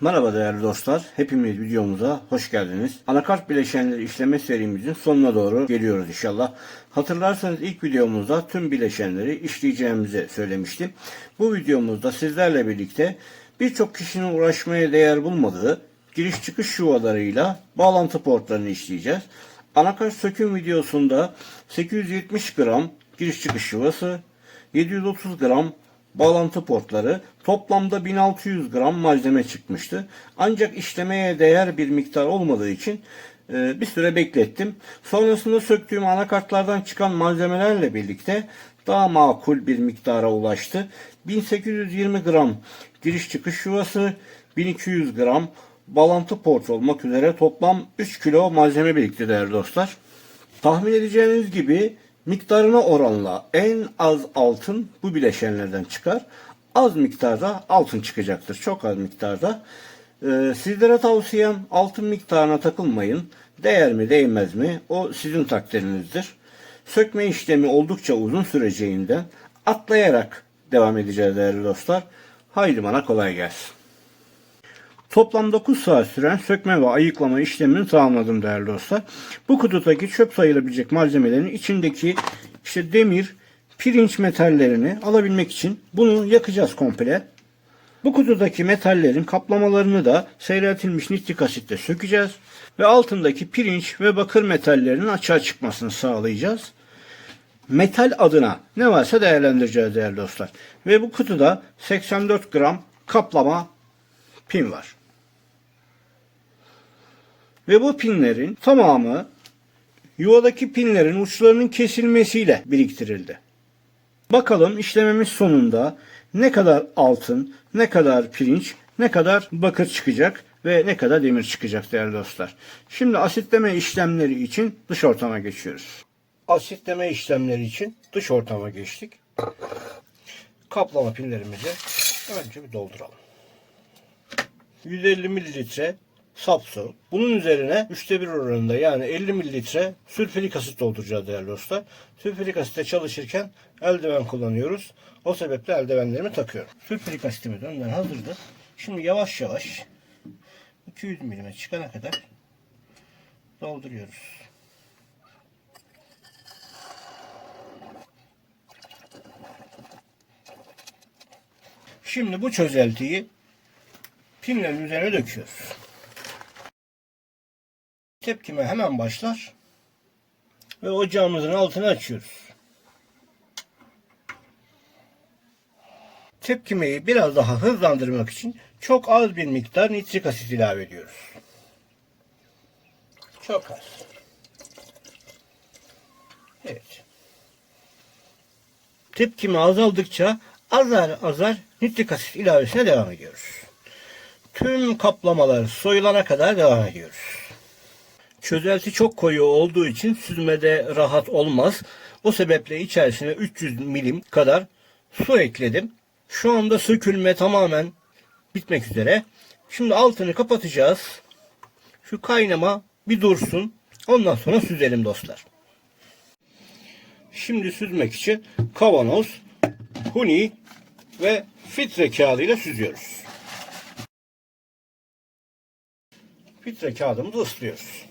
Merhaba değerli dostlar. Hepimiz videomuza hoş geldiniz. Anakart bileşenleri işleme serimizin sonuna doğru geliyoruz inşallah. Hatırlarsanız ilk videomuzda tüm bileşenleri işleyeceğimizi söylemiştim. Bu videomuzda sizlerle birlikte birçok kişinin uğraşmaya değer bulmadığı giriş çıkış yuvalarıyla bağlantı portlarını işleyeceğiz. Anakart söküm videosunda 870 gram giriş çıkış yuvası, 730 gram bağlantı portları toplamda 1600 gram malzeme çıkmıştı. Ancak işlemeye değer bir miktar olmadığı için e, bir süre beklettim. Sonrasında söktüğüm anakartlardan çıkan malzemelerle birlikte daha makul bir miktara ulaştı. 1820 gram giriş çıkış yuvası, 1200 gram bağlantı port olmak üzere toplam 3 kilo malzeme birikti değerli dostlar. Tahmin edeceğiniz gibi miktarına oranla en az altın bu bileşenlerden çıkar. Az miktarda altın çıkacaktır. Çok az miktarda. Ee, sizlere tavsiyem altın miktarına takılmayın. Değer mi değmez mi o sizin takdirinizdir. Sökme işlemi oldukça uzun süreceğinden atlayarak devam edeceğiz değerli dostlar. Haydi bana kolay gelsin. Toplam 9 saat süren sökme ve ayıklama işlemini tamamladım değerli dostlar. Bu kutudaki çöp sayılabilecek malzemelerin içindeki işte demir, pirinç metallerini alabilmek için bunu yakacağız komple. Bu kutudaki metallerin kaplamalarını da seyreltilmiş nitrik asitle sökeceğiz ve altındaki pirinç ve bakır metallerinin açığa çıkmasını sağlayacağız. Metal adına ne varsa değerlendireceğiz değerli dostlar. Ve bu kutuda 84 gram kaplama pin var. Ve bu pinlerin tamamı yuvadaki pinlerin uçlarının kesilmesiyle biriktirildi. Bakalım işlememiz sonunda ne kadar altın, ne kadar pirinç, ne kadar bakır çıkacak ve ne kadar demir çıkacak değerli dostlar. Şimdi asitleme işlemleri için dış ortama geçiyoruz. Asitleme işlemleri için dış ortama geçtik. Kaplama pinlerimizi önce bir dolduralım. 150 mililitre sap su. Bunun üzerine üçte bir oranında yani 50 mililitre sülfürik asit dolduracağız değerli dostlar. Sülfürik asitle çalışırken eldiven kullanıyoruz. O sebeple eldivenlerimi takıyorum. Sülfürik asitimiz önden hazırdı. Şimdi yavaş yavaş 200 milime çıkana kadar dolduruyoruz. Şimdi bu çözeltiyi pinlerin üzerine döküyoruz. Tepkime hemen başlar ve ocağımızın altını açıyoruz. Tepkimeyi biraz daha hızlandırmak için çok az bir miktar nitrik asit ilave ediyoruz. Çok az. Evet. Tepkime azaldıkça azar azar nitrik asit ilavesine devam ediyoruz. Tüm kaplamalar soyulana kadar devam ediyoruz. Çözelti çok koyu olduğu için süzmede rahat olmaz. O sebeple içerisine 300 milim kadar su ekledim. Şu anda sökülme tamamen bitmek üzere. Şimdi altını kapatacağız. Şu kaynama bir dursun. Ondan sonra süzelim dostlar. Şimdi süzmek için kavanoz, huni ve filtre kağıdıyla süzüyoruz. Filtre kağıdımızı ıslıyoruz.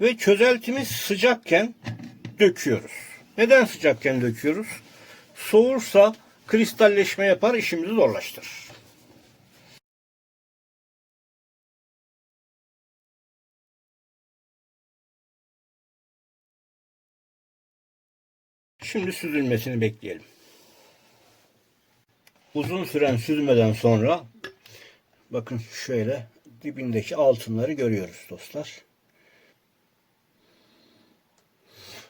Ve çözeltimiz sıcakken döküyoruz. Neden sıcakken döküyoruz? Soğursa kristalleşme yapar, işimizi zorlaştırır. Şimdi süzülmesini bekleyelim. Uzun süren süzmeden sonra bakın şöyle dibindeki altınları görüyoruz dostlar.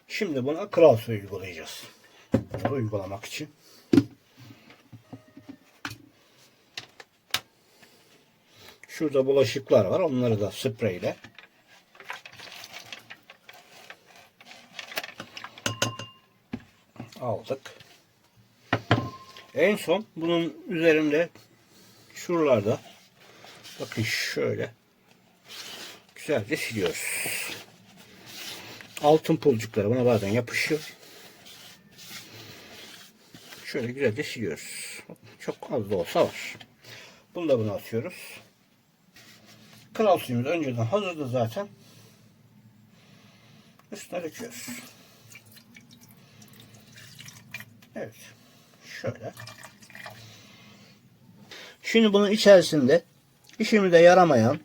Şimdi buna kral suyu uygulayacağız. Bunu uygulamak için. Şurada bulaşıklar var. Onları da spreyle aldık. En son bunun üzerinde şuralarda bakın şöyle güzelce siliyoruz. Altın pulcukları buna bazen yapışıyor. Şöyle güzelce siliyoruz. Çok az da olsa var. Bunu da buna atıyoruz. Kral suyumuz önceden hazırdı zaten. Üstüne döküyoruz. Evet. Şöyle. Şimdi bunun içerisinde işimize yaramayan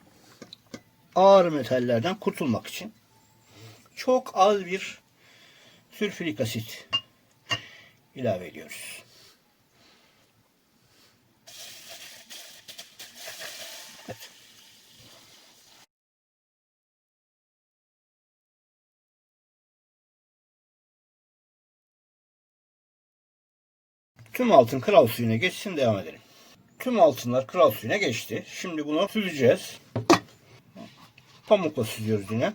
ağır metallerden kurtulmak için çok az bir sülfürik asit ilave ediyoruz. Tüm altın kral suyuna geçsin devam edelim. Tüm altınlar kral suyuna geçti. Şimdi bunu süzeceğiz. Pamukla süzüyoruz yine.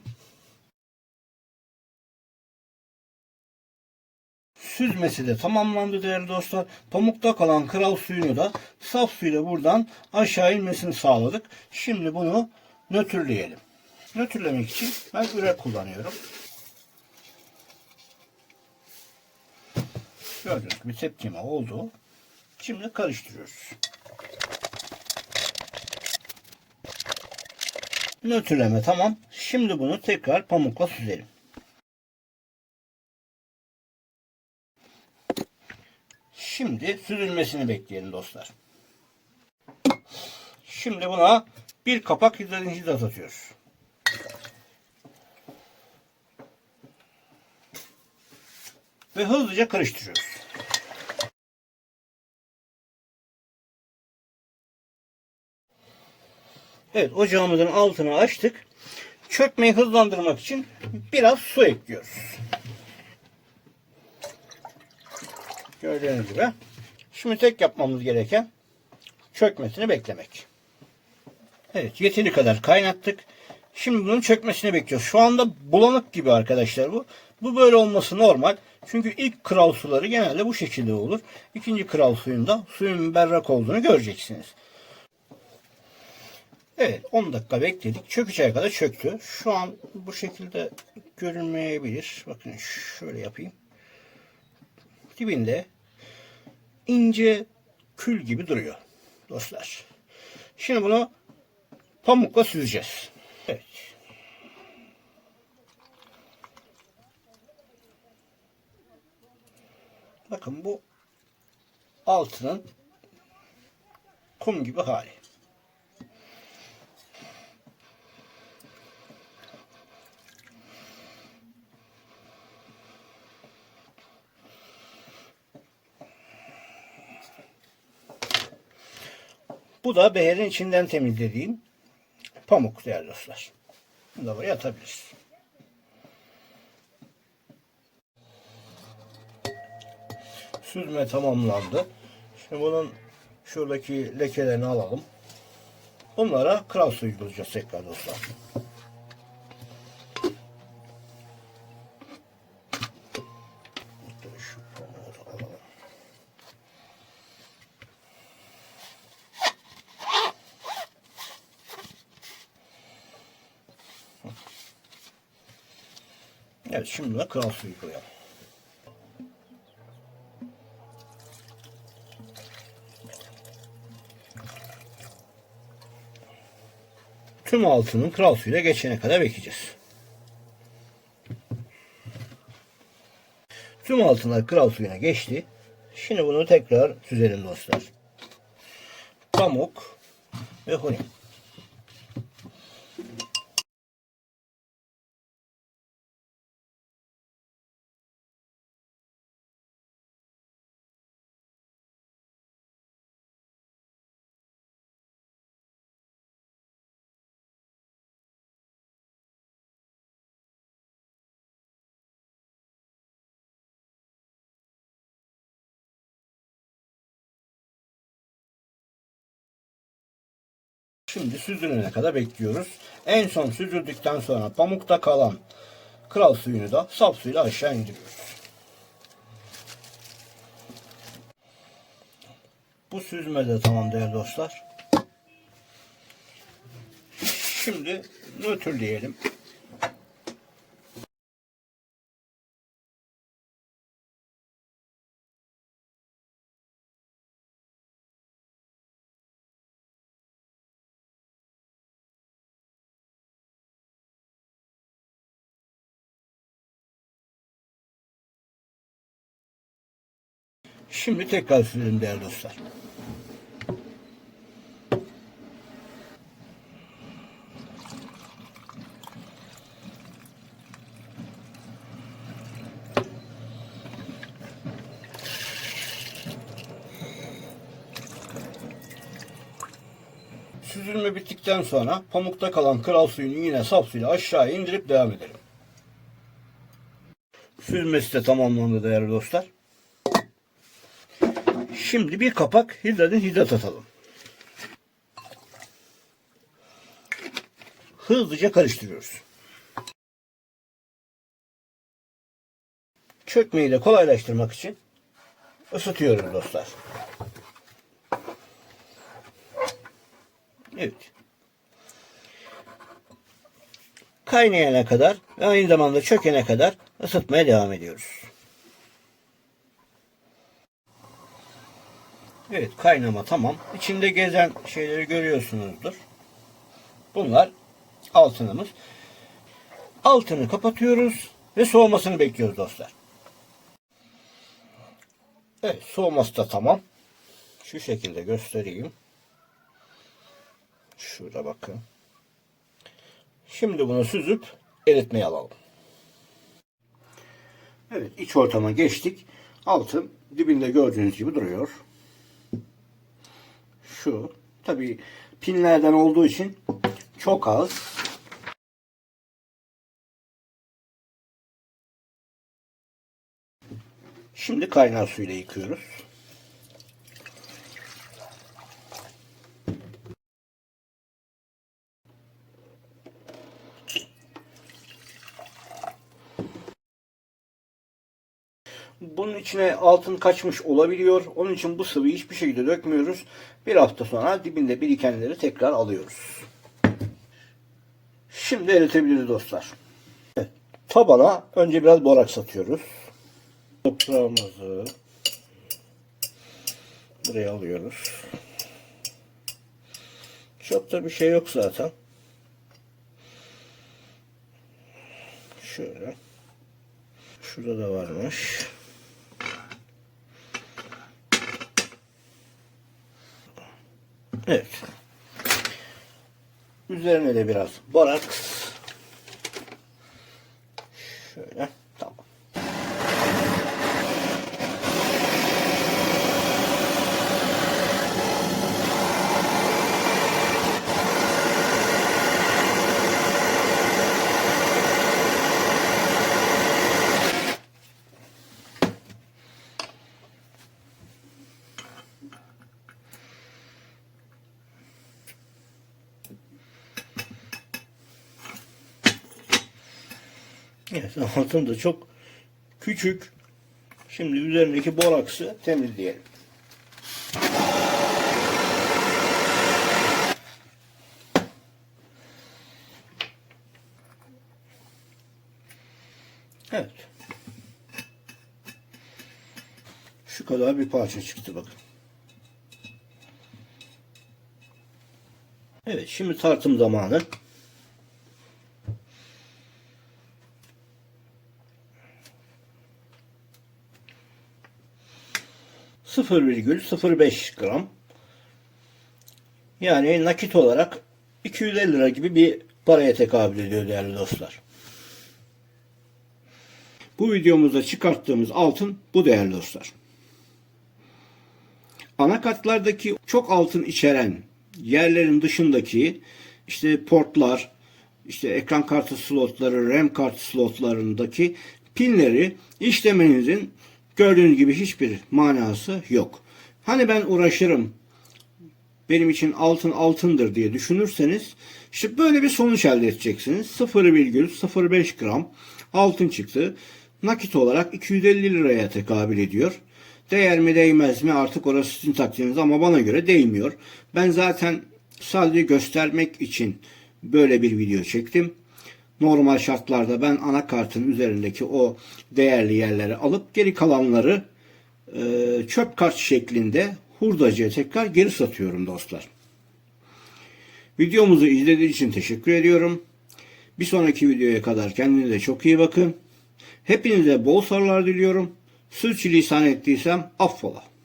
Süzmesi de tamamlandı değerli dostlar. Pamukta kalan kral suyunu da saf suyla buradan aşağı inmesini sağladık. Şimdi bunu nötrleyelim. Nötrlemek için ben ürek kullanıyorum. Gördüğünüz gibi tepkime oldu. Şimdi karıştırıyoruz. Nötrleme tamam. Şimdi bunu tekrar pamukla süzelim. Şimdi süzülmesini bekleyelim dostlar. Şimdi buna bir kapak hidrojen hidrat atıyoruz. Ve hızlıca karıştırıyoruz. Evet ocağımızın altını açtık. Çökmeyi hızlandırmak için biraz su ekliyoruz. Gördüğünüz gibi. Şimdi tek yapmamız gereken çökmesini beklemek. Evet yeteri kadar kaynattık. Şimdi bunun çökmesini bekliyoruz. Şu anda bulanık gibi arkadaşlar bu. Bu böyle olması normal. Çünkü ilk kral suları genelde bu şekilde olur. İkinci kral suyunda suyun berrak olduğunu göreceksiniz. Evet 10 dakika bekledik. Çökeceğe kadar çöktü. Şu an bu şekilde görünmeyebilir. Bakın şöyle yapayım. Dibinde ince kül gibi duruyor dostlar. Şimdi bunu pamukla süzeceğiz. Evet. Bakın bu altının kum gibi hali. Bu da beherin içinden temizlediğim pamuk değerli dostlar. Bunu da buraya atabiliriz. Süzme tamamlandı. Şimdi bunun şuradaki lekelerini alalım. Onlara kral suyu uygulayacağız tekrar dostlar. Şimdi de kral suyu koyalım. Tüm altının kral suyuyla geçene kadar bekleyeceğiz. Tüm altınlar kral suyuna geçti. Şimdi bunu tekrar süzelim dostlar. Pamuk ve huni. Şimdi süzülene kadar bekliyoruz. En son süzüldükten sonra pamukta kalan kral suyunu da sap suyla aşağı indiriyoruz. Bu süzme de tamam değerli dostlar. Şimdi nötrleyelim. Şimdi tekrar sürelim değerli dostlar. Süzülme bittikten sonra pamukta kalan kral suyunu yine saf suyla aşağı indirip devam edelim. Süzmesi de tamamlandı değerli dostlar. Şimdi bir kapak hidradin hidrat atalım. Hızlıca karıştırıyoruz. Çökmeyi de kolaylaştırmak için ısıtıyorum dostlar. Evet. Kaynayana kadar ve aynı zamanda çökene kadar ısıtmaya devam ediyoruz. Evet kaynama tamam. İçinde gezen şeyleri görüyorsunuzdur. Bunlar altınımız. Altını kapatıyoruz ve soğumasını bekliyoruz dostlar. Evet soğuması da tamam. Şu şekilde göstereyim. Şurada bakın. Şimdi bunu süzüp eritmeye alalım. Evet iç ortama geçtik. Altın dibinde gördüğünüz gibi duruyor. Şu tabi pinlerden olduğu için çok az. Şimdi kaynar suyla yıkıyoruz. Bunun içine altın kaçmış olabiliyor. Onun için bu sıvıyı hiçbir şekilde dökmüyoruz. Bir hafta sonra dibinde birikenleri tekrar alıyoruz. Şimdi eritebiliriz dostlar. Evet, tabana önce biraz boraks atıyoruz. Toprağımızı buraya alıyoruz. Çok da bir şey yok zaten. Şöyle. Şurada da varmış. Evet. Üzerine de biraz boraks. Şöyle. Tamam. Evet, altın da çok küçük. Şimdi üzerindeki boraksı temizleyelim. Evet. Şu kadar bir parça çıktı bakın. Evet şimdi tartım zamanı. %0,05 gram. Yani nakit olarak 250 lira gibi bir paraya tekabül ediyor değerli dostlar. Bu videomuzda çıkarttığımız altın bu değerli dostlar. Anakartlardaki çok altın içeren yerlerin dışındaki işte portlar, işte ekran kartı slotları, RAM kartı slotlarındaki pinleri işlemenizin gördüğünüz gibi hiçbir manası yok. Hani ben uğraşırım benim için altın altındır diye düşünürseniz işte böyle bir sonuç elde edeceksiniz. 0,05 gram altın çıktı. Nakit olarak 250 liraya tekabül ediyor. Değer mi değmez mi artık orası sizin takdiriniz ama bana göre değmiyor. Ben zaten sadece göstermek için böyle bir video çektim. Normal şartlarda ben anakartın üzerindeki o değerli yerleri alıp geri kalanları e, çöp kart şeklinde hurdacıya tekrar geri satıyorum dostlar. Videomuzu izlediğiniz için teşekkür ediyorum. Bir sonraki videoya kadar kendinize çok iyi bakın. Hepinize bol sarılar diliyorum. Sürçülisan ettiysem affola.